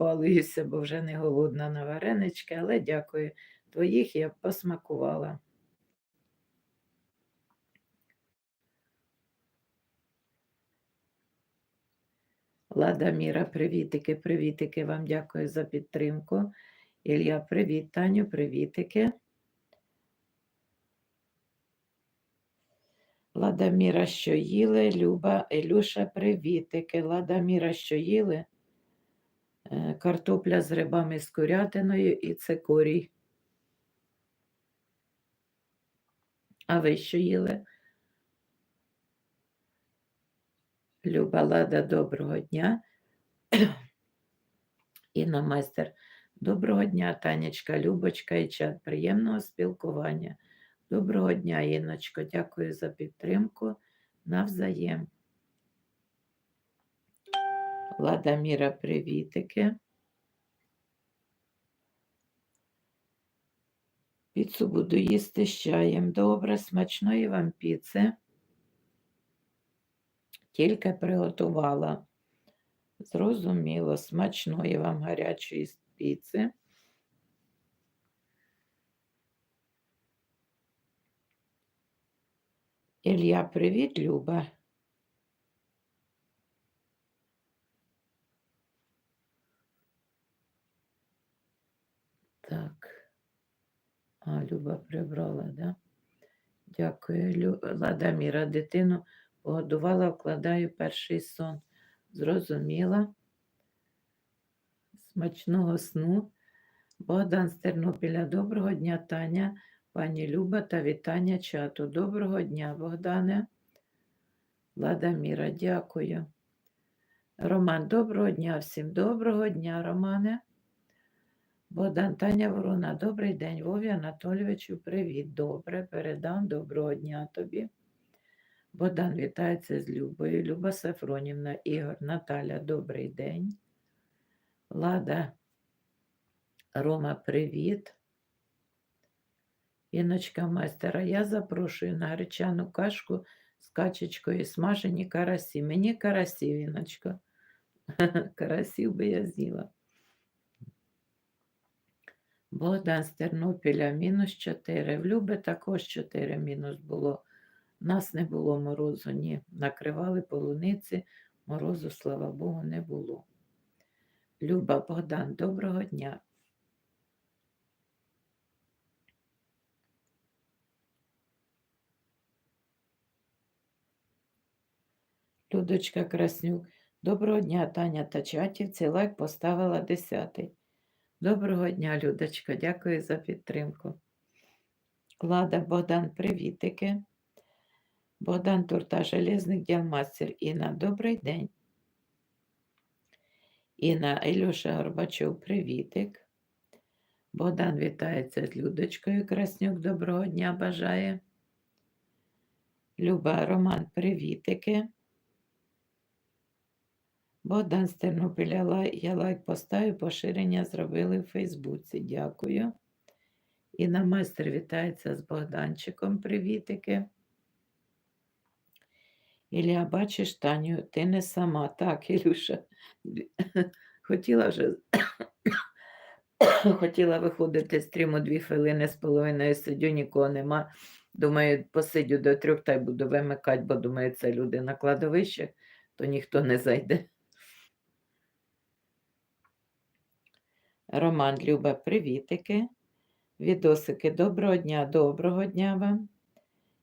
відпалююся, бо вже не голодна на варенички, але дякую. Твоїх я посмакувала. Лада Міра, привітики, привітики. Вам дякую за підтримку. Ілля, привіт, Таню, привітики. Лада Міра, що їли, Люба, Ілюша, привітики. Лада Міра, що їли. Е, Картопля з грибами з курятиною і цикорій. А ви що їли? Люба Лада, доброго дня. Інна майстер, доброго дня, Танечка, Любочка і чат. Приємного спілкування. Доброго дня, Інночко. Дякую за підтримку. Навзаєм. Лада Міра, привітики. Піцу буду їсти з чаєм. Добре, смачної вам піци. Тільки приготувала. Зрозуміло, смачної вам гарячої піци. Ілля, привіт, Люба. Так. А, Люба прибрала, да? Дякую, Лю... Лада Міра, дитину погодувала, вкладаю перший сон. Зрозуміла. Смачного сну. Богдан з Тернопіля. Доброго дня, Таня, пані Люба та вітання чату. Доброго дня, Богдане. Лада дякую. Роман, доброго дня всім. Доброго дня, Романе. Богдан Таня Ворона, добрий день. Вові Анатолійовичу, привіт. Добре, передам доброго дня тобі. Богдан вітається з Любою. Люба Сафронівна, Ігор, Наталя, добрий день. Лада, Рома, привіт. Іночка майстера, я запрошую на гречану кашку з качечкою смажені карасі. Мені карасів, Іночка. Карасів би я з'їла. Богдан з Тернопіля мінус 4. В Люби також 4 мінус було. Нас не було морозу, ні. Накривали полуниці, морозу, слава Богу, не було. Люба Богдан, доброго дня. Людочка Краснюк. Доброго дня, Таня та чатівці. Лайк поставила 10. Доброго дня, Людочка. Дякую за підтримку. Лада Богдан, привітики. Богдан Турта, железник ділмастер. Інна, добрий день. Інна Ілюша Горбачов, привітик. Богдан вітається з Людочкою Краснюк. Доброго дня бажає. Люба Роман, привітики. Богдан з Тернопіля, я лайк поставив, поширення зробили в Фейсбуці. Дякую. Інна майстер вітається з Богданчиком. Привітики. Ілля, бачиш, Таню, ти не сама. Так, Ілюша. Хотіла вже хотіла виходити з стріму дві хвилини з половиною сидю, нікого нема. Думаю, посидю до трьох та й буду вимикати, бо думаю, це люди на кладовище, то ніхто не зайде. Роман Люба, привітики. Відосики, доброго дня, доброго дня вам.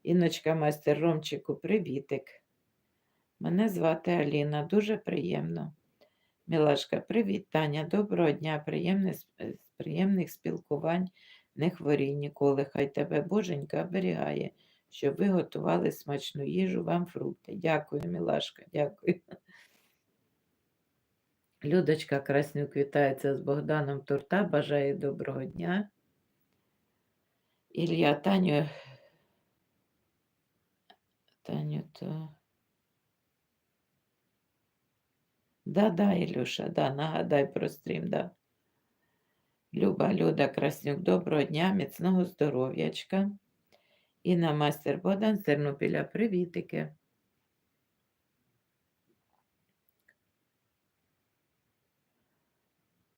Іночка майстер Ромчику, привітик. Мене звати Аліна, дуже приємно. Мілашка, привіт, Таня, доброго дня, приємне, с- е, приємних спілкувань, не хворій ніколи. Хай тебе Боженька оберігає, щоб ви готували смачну їжу, вам фрукти. Дякую, Мілашка, дякую. Людочка Краснюк вітається з Богданом Турта, бажає доброго дня. Ілля, Таню, Таню, то. Да, да, Ілюша, да, нагадай про стрім, да. Люба, Люда Краснюк, доброго дня, міцного здоров'ячка. Інна Мастер Богдан Тернопіля, привітики.